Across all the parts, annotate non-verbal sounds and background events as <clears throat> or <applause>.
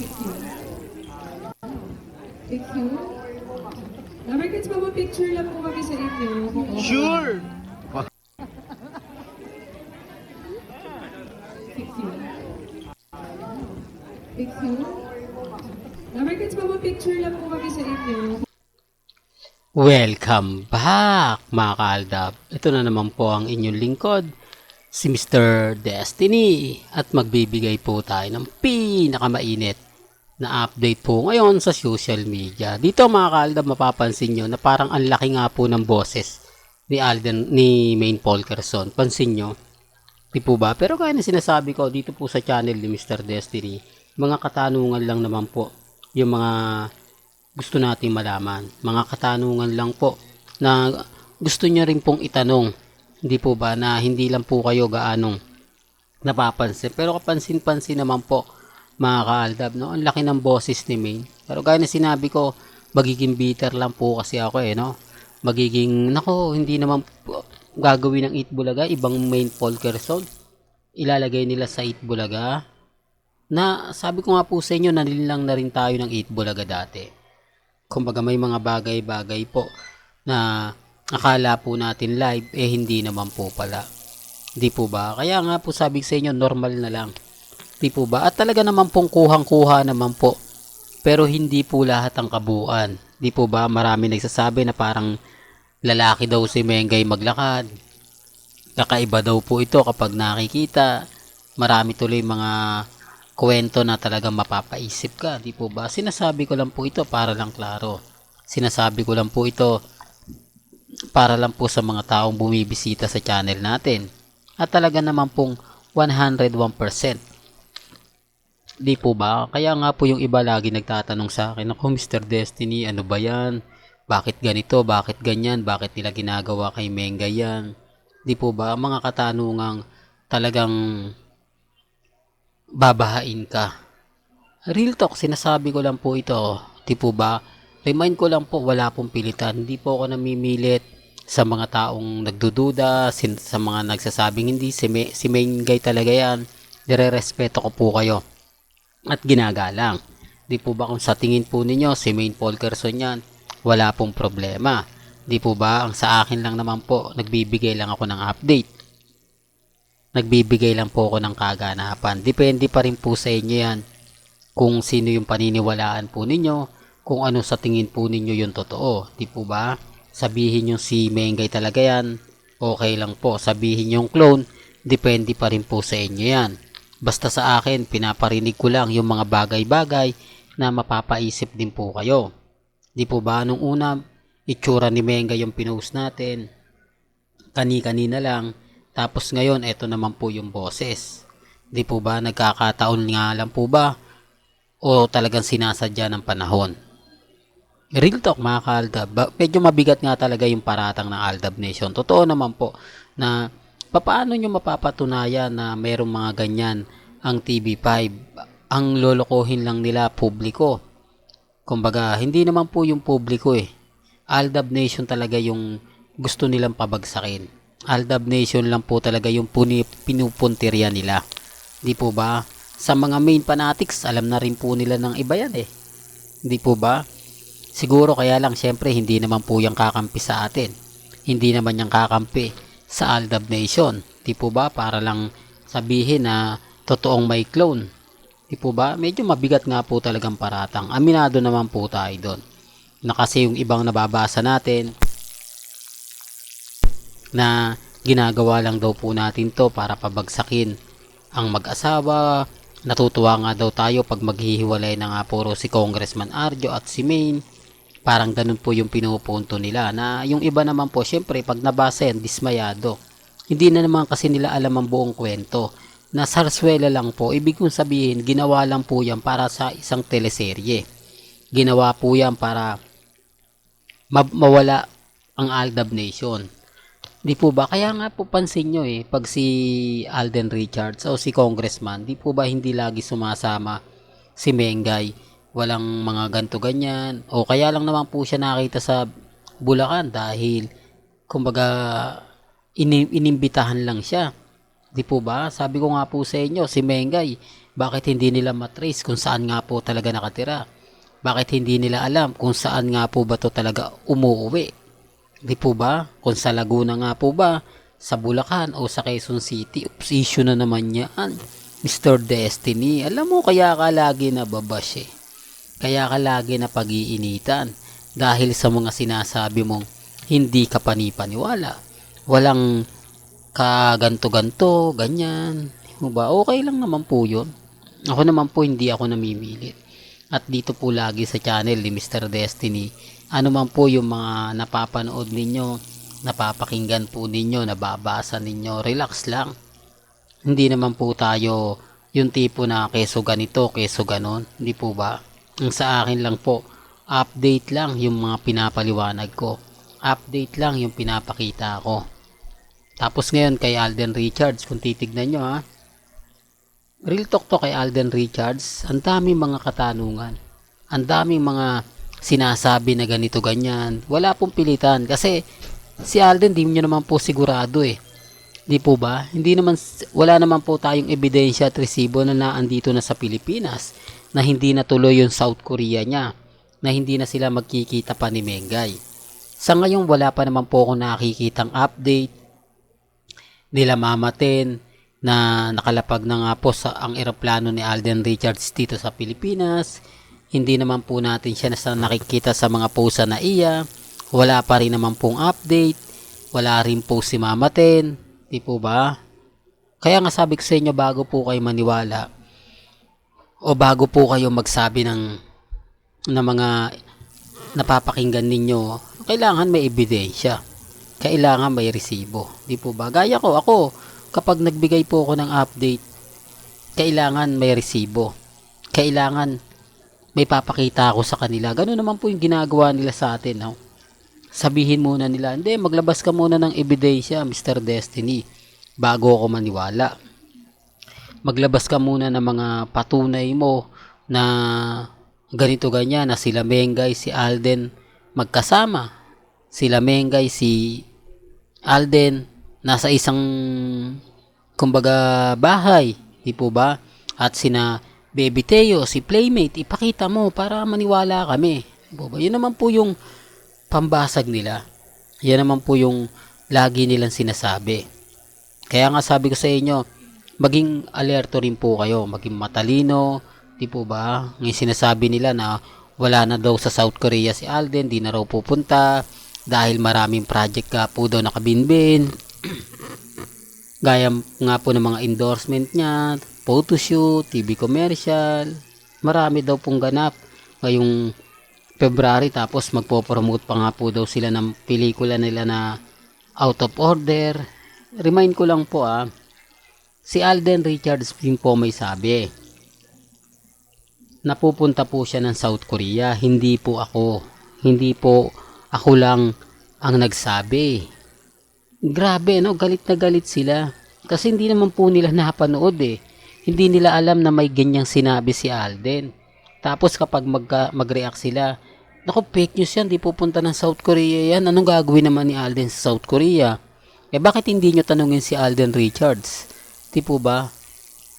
Picture. Number kids, picture lang po kami sa inyo. Sure! Picture. Picture. Number kids, picture lang po kami sa inyo. Welcome back mga kaaldab. Ito na naman po ang inyong lingkod, si Mr. Destiny. At magbibigay po tayo ng pinakamainit na update po ngayon sa social media. Dito mga kaaldab mapapansin nyo na parang ang laki nga po ng boses ni Alden, ni Main Polkerson. Pansin nyo? Di po ba? Pero kaya na sinasabi ko dito po sa channel ni Mr. Destiny, mga katanungan lang naman po yung mga gusto nating malaman. Mga katanungan lang po na gusto niya rin pong itanong. Hindi po ba na hindi lang po kayo gaanong napapansin. Pero kapansin-pansin naman po mga kaaldab, no? Ang laki ng boses ni Maine. Pero gaya na sinabi ko, magiging bitter lang po kasi ako eh, no? Magiging, nako, hindi naman gagawin ng Eat Bulaga, ibang main Polkerson. Ilalagay nila sa Eat Bulaga. Na sabi ko nga po sa inyo, nanilang na rin tayo ng Eat Bulaga dati kumbaga may mga bagay-bagay po na akala po natin live eh hindi naman po pala. Di po ba? Kaya nga po sabi sa inyo normal na lang. Di po ba? At talaga naman pong kuhang-kuha naman po. Pero hindi po lahat ang kabuuan. Di po ba? Marami nagsasabi na parang lalaki daw si Mengay maglakad. Kakaiba daw po ito kapag nakikita. Marami tuloy mga kwento na talagang mapapaisip ka, di po ba? Sinasabi ko lang po ito para lang klaro. Sinasabi ko lang po ito para lang po sa mga taong bumibisita sa channel natin. At talaga naman pong 101%. Di po ba? Kaya nga po yung iba lagi nagtatanong sa akin, ako Mr. Destiny, ano ba yan? Bakit ganito? Bakit ganyan? Bakit nila ginagawa kay Menga yan? Di po ba? Mga katanungang talagang babahain ka. Real talk, sinasabi ko lang po ito. Di po ba? Remind ko lang po, wala pong pilitan. Hindi po ako namimilit sa mga taong nagdududa, sa mga nagsasabing hindi, si, May, si main talaga yan. Dire-respeto ko po kayo. At ginagalang. Di po ba kung sa tingin po ninyo, si main Polkerson yan, wala pong problema. Di po ba, ang sa akin lang naman po, nagbibigay lang ako ng update nagbibigay lang po ako ng kaganapan. Depende pa rin po sa inyo yan kung sino yung paniniwalaan po ninyo, kung ano sa tingin po ninyo yung totoo. Di po ba? Sabihin yung si Mengay talaga yan, okay lang po. Sabihin yung clone, depende pa rin po sa inyo yan. Basta sa akin, pinaparinig ko lang yung mga bagay-bagay na mapapaisip din po kayo. Di po ba? Nung una, itsura ni Menga yung pinost natin. Kani-kanina lang, tapos ngayon, eto naman po yung boses. Di po ba nagkakataon nga lang po ba? O talagang sinasadya ng panahon? Real talk mga kaaldab, medyo mabigat nga talaga yung paratang ng Aldab Nation. Totoo naman po na papaano nyo mapapatunayan na merong mga ganyan ang TV5. Ang lolokohin lang nila publiko. Kumbaga, hindi naman po yung publiko eh. Aldab Nation talaga yung gusto nilang pabagsakin. Aldab Nation lang po talaga yung puni, pinupuntirya nila. Di po ba? Sa mga main fanatics, alam na rin po nila ng iba yan eh. Di po ba? Siguro kaya lang syempre hindi naman po yung kakampi sa atin. Hindi naman yung kakampi sa Aldab Nation. Di po ba? Para lang sabihin na totoong may clone. Di po ba? Medyo mabigat nga po talagang paratang. Aminado naman po tayo doon. Na kasi yung ibang nababasa natin, na ginagawa lang daw po natin to para pabagsakin ang mag-asawa. Natutuwa nga daw tayo pag maghihiwalay na nga puro si Congressman Arjo at si Maine. Parang ganun po yung pinupunto nila na yung iba naman po syempre pag nabasa yan dismayado. Hindi na naman kasi nila alam ang buong kwento. Na sarswela lang po, ibig kong sabihin ginawa lang po yan para sa isang teleserye. Ginawa po yan para ma- mawala ang Aldab Nation. Di po ba? Kaya nga po pansin nyo eh, pag si Alden Richards o si Congressman, di po ba hindi lagi sumasama si Mengay? Walang mga ganto ganyan. O kaya lang naman po siya nakita sa Bulacan dahil kumbaga ini- inimbitahan lang siya. Di po ba? Sabi ko nga po sa inyo, si Mengay, Bakit hindi nila matrace kung saan nga po talaga nakatira? Bakit hindi nila alam kung saan nga po ba to talaga umuwi? Di po ba? Kung sa Laguna nga po ba? Sa Bulacan o sa Quezon City? Oops, issue na naman yan. Mr. Destiny, alam mo kaya ka lagi nababash eh. Kaya ka lagi na pag-iinitan dahil sa mga sinasabi mong hindi ka panipaniwala. Walang kaganto-ganto, ganyan. Mo ba? Okay lang naman po yun. Ako naman po hindi ako namimilit. At dito po lagi sa channel ni Mr. Destiny, ano man po yung mga napapanood ninyo, napapakinggan po ninyo, nababasa ninyo, relax lang. Hindi naman po tayo yung tipo na keso ganito, keso ganon. Hindi po ba? Ang sa akin lang po, update lang yung mga pinapaliwanag ko. Update lang yung pinapakita ko. Tapos ngayon kay Alden Richards, kung titignan nyo ha, Real talk to kay Alden Richards, ang daming mga katanungan. Ang daming mga sinasabi na ganito ganyan. Wala pong pilitan kasi si Alden di nyo naman po sigurado eh. Di po ba? Hindi naman wala naman po tayong ebidensya at resibo na naandito na sa Pilipinas na hindi natuloy yung South Korea niya na hindi na sila magkikita pa ni Mengay. Sa ngayon wala pa naman po ako nakikitang update nila mamaten na nakalapag na nga po sa ang eroplano ni Alden Richards dito sa Pilipinas. Hindi naman po natin siya nasa nakikita sa mga posa na iya. Wala pa rin naman pong update. Wala rin po si Mamaten. Di po ba? Kaya nga sabi ko sa inyo bago po kayo maniwala o bago po kayo magsabi ng ng mga napapakinggan ninyo, kailangan may ebidensya. Kailangan may resibo. Di po ba? Gaya ko, ako, kapag nagbigay po ako ng update, kailangan may resibo. Kailangan may papakita ako sa kanila. Ganun naman po yung ginagawa nila sa atin. No? Sabihin muna nila, hindi, maglabas ka muna ng ebidensya, Mr. Destiny, bago ako maniwala. Maglabas ka muna ng mga patunay mo na ganito ganyan, na sila Mengay, si Alden magkasama. Sila Mengay, si Alden, nasa isang kumbaga bahay, di po ba? At sina Baby Teo, si Playmate, ipakita mo para maniwala kami. Po ba? Yun naman po yung pambasag nila. Yan naman po yung lagi nilang sinasabi. Kaya nga sabi ko sa inyo, maging alerto rin po kayo, maging matalino, di po ba? Ngayon sinasabi nila na wala na daw sa South Korea si Alden, di na raw pupunta dahil maraming project ka po daw nakabinbin. <clears throat> Gaya nga po ng mga endorsement niya, photoshoot, TV commercial. Marami daw pong ganap ngayong February tapos magpo-promote pa nga po daw sila ng pelikula nila na out of order. Remind ko lang po ah, si Alden Richards din po may sabi. Napupunta po siya ng South Korea, hindi po ako. Hindi po ako lang ang nagsabi. Grabe, no? Galit na galit sila. Kasi hindi naman po nila napanood eh. Hindi nila alam na may ganyang sinabi si Alden. Tapos kapag mag, mag-react sila, Naku, fake news yan, di pupunta ng South Korea yan. Anong gagawin naman ni Alden sa South Korea? Eh bakit hindi nyo tanungin si Alden Richards? Di po ba?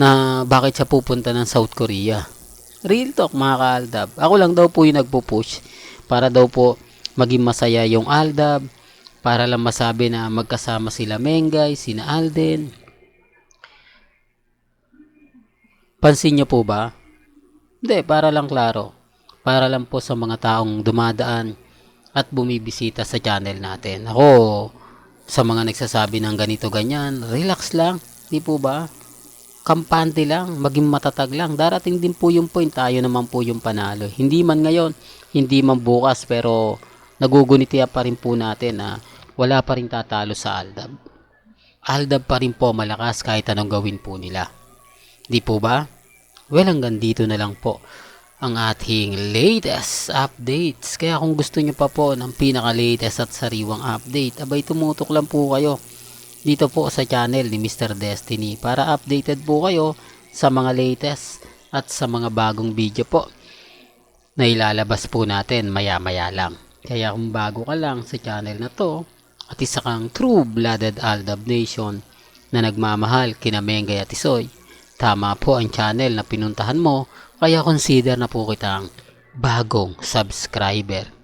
Na bakit siya pupunta ng South Korea? Real talk mga ka-Aldab. Ako lang daw po yung nagpo-push para daw po maging masaya yung Aldab para lang masabi na magkasama sila Mengay, sina Alden. Pansin nyo po ba? Hindi, para lang klaro. Para lang po sa mga taong dumadaan at bumibisita sa channel natin. Ako, sa mga nagsasabi ng ganito ganyan, relax lang. Di po ba? Kampante lang, maging matatag lang. Darating din po yung point, tayo naman po yung panalo. Hindi man ngayon, hindi man bukas, pero nagugunitiya pa rin po natin na wala pa rin tatalo sa Aldab. Aldab pa rin po malakas kahit anong gawin po nila. Di po ba? Well, hanggang dito na lang po ang ating latest updates. Kaya kung gusto nyo pa po ng pinaka-latest at sariwang update, abay tumutok lang po kayo dito po sa channel ni Mr. Destiny para updated po kayo sa mga latest at sa mga bagong video po na ilalabas po natin maya-maya lang. Kaya kung bago ka lang sa channel na to at isa kang true-blooded Aldab Nation na nagmamahal kina Mengay at Isoy, tama po ang channel na pinuntahan mo kaya consider na po kitang bagong subscriber.